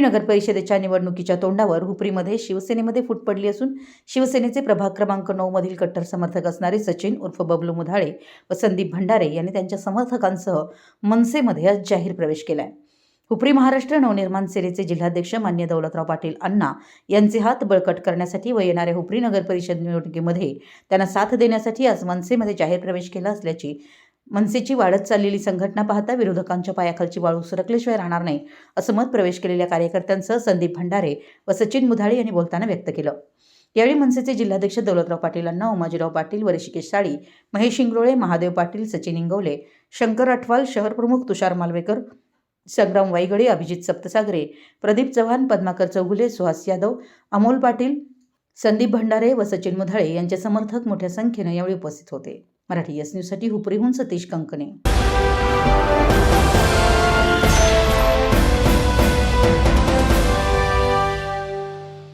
हुपरी नगर परिषदेच्या निवडणुकीच्या तोंडावर हुपरीमध्ये शिवसेनेमध्ये फूट पडली असून शिवसेनेचे प्रभाग क्रमांक नऊ मधील कट्टर समर्थक असणारे सचिन उर्फ बबलू मुधाळे व संदीप भंडारे यांनी त्यांच्या समर्थकांसह मनसेमध्ये आज जाहीर प्रवेश केला आहे हुपरी महाराष्ट्र नवनिर्माण सेनेचे जिल्हाध्यक्ष मान्य दौलतराव पाटील अण्णा यांचे हात बळकट करण्यासाठी व येणाऱ्या हुपरी नगर परिषद निवडणुकीमध्ये त्यांना साथ देण्यासाठी आज मनसेमध्ये जाहीर प्रवेश केला असल्याची मनसेची वाढत चाललेली संघटना पाहता विरोधकांच्या पायाखालची वाळू सरकल्याशिवाय राहणार नाही असं मत प्रवेश केलेल्या कार्यकर्त्यांसह संदीप भंडारे व सचिन मुधाळे यांनी बोलताना व्यक्त केलं. यावेळी मनसेचे जिल्हाध्यक्ष दौलतराव पाटील उमाजीराव पाटील वरिषिकेश साळी महेश इंगरोळे महादेव पाटील सचिन इंगवले शंकर अठवाल शहर प्रमुख तुषार मालवेकर संग्राम वाईगडे अभिजित सप्तसागरे प्रदीप चव्हाण पद्माकर चौगुले सुहास यादव अमोल पाटील संदीप भंडारे व सचिन मुधाळे यांचे समर्थक मोठ्या संख्येनं यावेळी उपस्थित होते. मराठी एस न्यूजसाठी हुपरीहून सतीश कंकणे.